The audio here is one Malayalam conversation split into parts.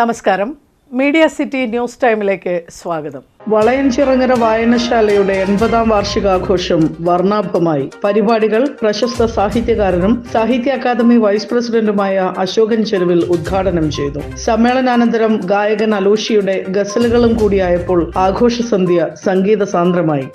നമസ്കാരം. മീഡിയ സിറ്റി ന്യൂസ് ടൈമിലേക്ക് സ്വാഗതം. വളയഞ്ചിറങ്ങര വായനശാലയുടെ എൺപതാം വാർഷികാഘോഷം വർണാഭമായി. പരിപാടികൾ പ്രശസ്ത സാഹിത്യകാരനും സാഹിത്യ അക്കാദമി വൈസ് പ്രസിഡന്റുമായ അശോകൻ ചെരുവിൽ ഉദ്ഘാടനം ചെയ്തു. സമ്മേളനാനന്തരം ഗായകൻ അലൂഷിയുടെ ഗസലുകളും കൂടിയായപ്പോൾ ആഘോഷസന്ധ്യ സംഗീത സാന്ദ്രമായി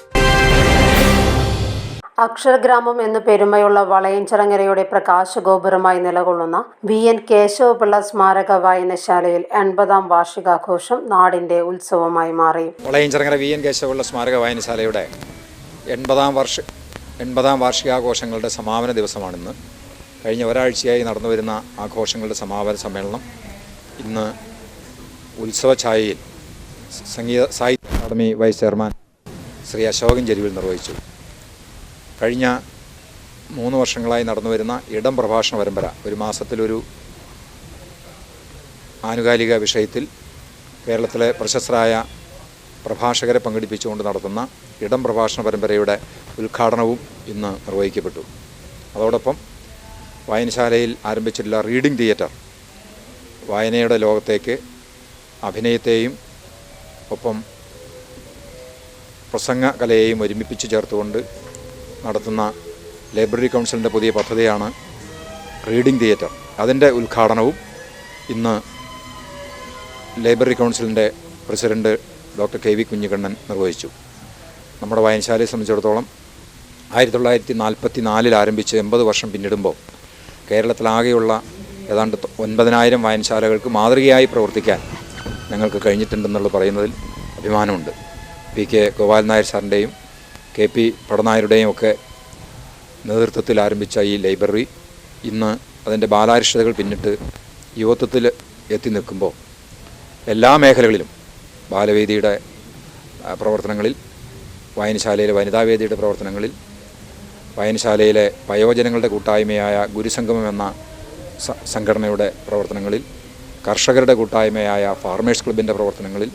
അക്ഷരഗ്രാമം എന്നു പെരുമയുള്ള വളയഞ്ചിറങ്ങരയുടെ പ്രകാശഗോപുരമായി നിലകൊള്ളുന്ന വി. എൻ. കേശവപിള്ള സ്മാരക വായനശാലയിൽ എൺപതാം വാർഷികാഘോഷം നാടിന്റെ ഉത്സവമായി മാറി. വളയഞ്ചിറങ്ങര വി. എൻ. കേശവപിള്ള സ്മാരക വായനശാലയുടെ എൺപതാം വർഷ എൺപതാം വാർഷികാഘോഷങ്ങളുടെ സമാപന ദിവസമാണിന്ന്. കഴിഞ്ഞ ഒരാഴ്ചയായി നടന്നു വരുന്ന ആഘോഷങ്ങളുടെ സമാപന സമ്മേളനം ഇന്ന് ഉത്സവ ഛായയിൽ സംഗീത സാഹിത്യ academy vice chairman Shri Ashokan Cheruvil നിർവഹിച്ചു. കഴിഞ്ഞ മൂന്ന് വർഷങ്ങളായി നടന്നു വരുന്ന ഇടം പ്രഭാഷണ പരമ്പര ഒരു മാസത്തിലൊരു ആനുകാലിക വിഷയത്തിൽ കേരളത്തിലെ പ്രശസ്തരായ പ്രഭാഷകരെ പങ്കെടുപ്പിച്ചുകൊണ്ട് നടത്തുന്ന ഇടം പ്രഭാഷണ പരമ്പരയുടെ ഉദ്ഘാടനവും ഇന്ന് നിർവഹിക്കപ്പെട്ടു. അതോടൊപ്പം വായനശാലയിൽ ആരംഭിച്ചിട്ടുള്ള റീഡിംഗ് തിയേറ്റർ വായനയുടെ ലോകത്തേക്ക് അഭിനയത്തെയും ഒപ്പം പ്രസംഗ കലയെയും ഒരുമിപ്പിച്ച് ചേർത്തുകൊണ്ട് നടത്തുന്ന ലൈബ്രറി കൗൺസിലിന്റെ പുതിയ പദ്ധതിയാണ് റീഡിംഗ് തിയേറ്റർ. അതിന്റെ ഉദ്ഘാടനവും ഇന്ന് ലൈബ്രറി കൗൺസിലിന്റെ president doctor K V Kunhikannan നിർവഹിച്ചു. നമ്മുടെ വായനശാലയെ സംബന്ധിച്ചിടത്തോളം ആയിരത്തി തൊള്ളായിരത്തി നാൽപ്പത്തി നാലിൽ ആരംഭിച്ച് എൺപത് വർഷം പിന്നിടുമ്പോൾ കേരളത്തിലാകെയുള്ള ഏതാണ്ട് ഒൻപതിനായിരം വായനശാലകൾക്ക് മാതൃകയായി പ്രവർത്തിക്കാൻ ഞങ്ങൾക്ക് കഴിഞ്ഞിട്ടുണ്ടെന്നുള്ളത് പറയുന്നതിൽ അഭിമാനമുണ്ട്. പി കെ ഗോപാൽ നായർ സാറിന്റെയും കെ പി പടനായരുടെയും ഒക്കെ നേതൃത്വത്തിൽ ആരംഭിച്ച ഈ ലൈബ്രറി ഇന്ന് അതിന്റെ ബാലാരിഷ്ടതകൾ പിന്നിട്ട് യുവത്വത്തിൽ എത്തി നിൽക്കുമ്പോൾ എല്ലാ മേഖലകളിലും ബാലവേദിയുടെ പ്രവർത്തനങ്ങളിൽ വായനശാലയിലെ വനിതാവേദിയുടെ പ്രവർത്തനങ്ങളിൽ വായനശാലയിലെ വയോജനങ്ങളുടെ കൂട്ടായ്മയായ ഗുരുസംഗമം എന്ന സംഘടനയുടെ പ്രവർത്തനങ്ങളിൽ കർഷകരുടെ കൂട്ടായ്മയായ ഫാർമേഴ്സ് ക്ലബിന്റെ പ്രവർത്തനങ്ങളിൽ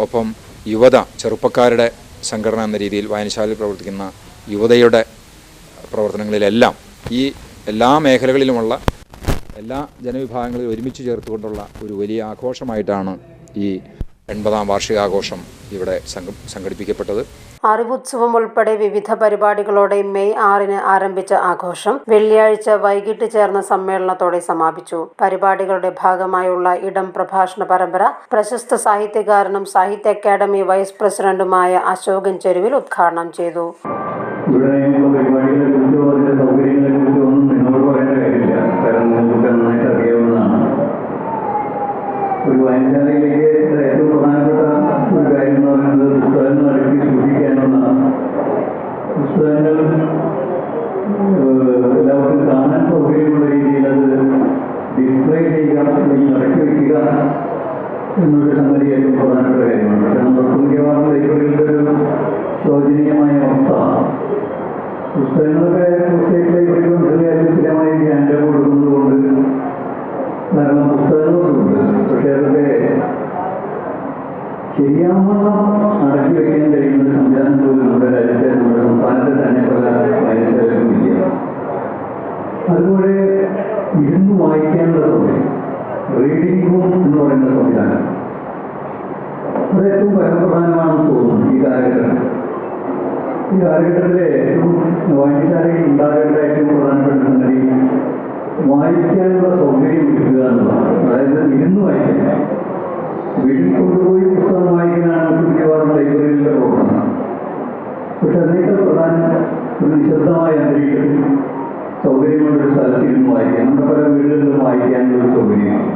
ഒപ്പം യുവത ചെറുപ്പക്കാരുടെ സംഘടന എന്ന രീതിയിൽ വായനശാലയിൽ പ്രവർത്തിക്കുന്ന യുവതയുടെ പ്രവർത്തനങ്ങളിലെല്ലാം ഈ എല്ലാ മേഖലകളിലുമുള്ള എല്ലാ ജനവിഭാഗങ്ങളെയും ഒരുമിച്ച് ചേർത്തുകൊണ്ടുള്ള ഒരു വലിയ ആഘോഷമായിട്ടാണ് ഈ എൺപതാം വാർഷികാഘോഷം ഇവിടെ സംഘ- സംഘടിപ്പിക്കപ്പെട്ടത്. അറിവുത്സവം ഉൾപ്പെടെ വിവിധ പരിപാടികളോടെ മെയ് ആറിന് ആരംഭിച്ച ആഘോഷം വെള്ളിയാഴ്ച വൈകിട്ട് ചേർന്ന സമ്മേളനത്തോടെ സമാപിച്ചു. പരിപാടികളുടെ ഭാഗമായുള്ള ഇടം പ്രഭാഷണ പരമ്പര പ്രശസ്ത സാഹിത്യകാരനും സാഹിത്യ അക്കാദമി വൈസ് പ്രസിഡന്റുമായ അശോകൻ ചെരുവിൽ ഉദ്ഘാടനം ചെയ്തു. ഒരു വായനശാലയിലേക്ക് ഏറ്റവും പ്രധാനപ്പെട്ട എന്നൊരു സംഗതി ഏറ്റവും പ്രധാനപ്പെട്ട കാര്യമാണ്. കാരണം നമ്മുടെ മിക്കവാറും ലൈബ്രറികളുടെ ഒരു ശോചനീയമായ അവസ്ഥ. പുസ്തകങ്ങളൊക്കെ സ്റ്റേറ്റ് ലൈബ്രറി കൗൺസിലുകാരും സ്ഥിരമായി ഗ്യാൻഡ് കൊടുക്കുന്നത് കൊണ്ട് ധാരാളം പുസ്തകങ്ങളുണ്ട്. പക്ഷേ അതൊക്കെ ശരിയാവണ്ണം അടക്കി വയ്ക്കാൻ കഴിയുന്ന ഒരു സംവിധാനം പോലും നമ്മുടെ രാജ്യത്തെ നമ്മുടെ സംസ്ഥാനത്തെ തന്നെ പല വായനശാലകളും ഇല്ല. അതുപോലെ ഇരുന്ന് വായിക്കാനുള്ള സൗകര്യം റീഡിംഗ് റൂം എന്ന് പറയുന്ന സംവിധാനം. അത് ഏറ്റവും പരമപ്രധാനമാണെന്ന് തോന്നുന്നു ഈ കാലഘട്ടം. ഈ കാലഘട്ടത്തിലെ ഏറ്റവും വായനശാലയിൽ ഉണ്ടാകേണ്ട ഏറ്റവും പ്രധാനപ്പെട്ട സംഗതി വായിക്കാനുള്ള സൗകര്യം കിട്ടുക എന്നുള്ളതാണ്. അതായത് ഇരുന്ന് വായിക്കാൻ. വീട്ടിൽ കൊണ്ടുപോയി പുസ്തകം വായിക്കാനാണ് മിക്കവാറും ലൈബ്രറിയിലെ പ്രവർത്തനം പക്ഷെ അതിനേക്കാൾ പ്രധാനം ഒരു നിശബ്ദമായ അന്തരീക്ഷത്തിൽ സൗകര്യമുള്ള ഒരു സ്ഥലത്തിരുന്ന് വായിക്കണം. വായിക്കാനുള്ള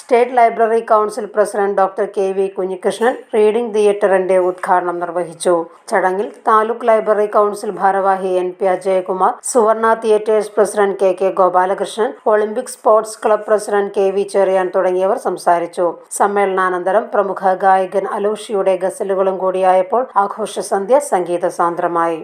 state library council president doctor K V Kunhikrishnan reading തിയേറ്ററിന്റെ ഉദ്ഘാടനം നിർവഹിച്ചു. ചടങ്ങിൽ താലൂക്ക് ലൈബ്രറി കൗൺസിൽ ഭാരവാഹി N P Ajayakumar Suvarna theatres president K K Gopalakrishnan Olympic sports club president K V Cherian തുടങ്ങിയവർ സംസാരിച്ചു. സമ്മേളനാനന്തരം പ്രമുഖ ഗായകൻ അലോഷിയുടെ ഗസലുകളും കൂടിയായപ്പോൾ ആഘോഷസന്ധ്യ സംഗീത സാന്ദ്രമായി.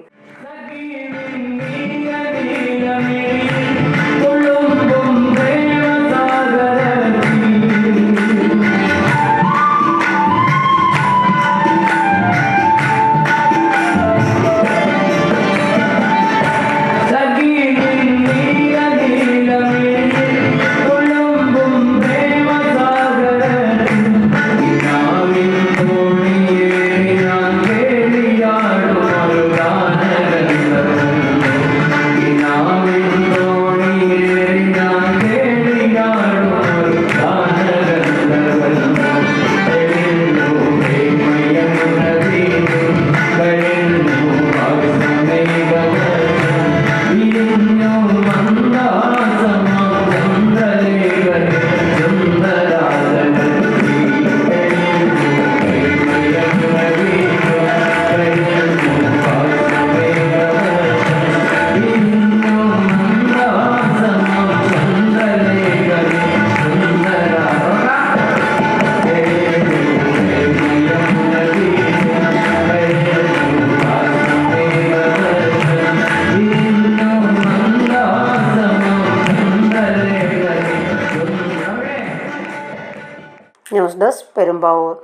News desk Perumbavoor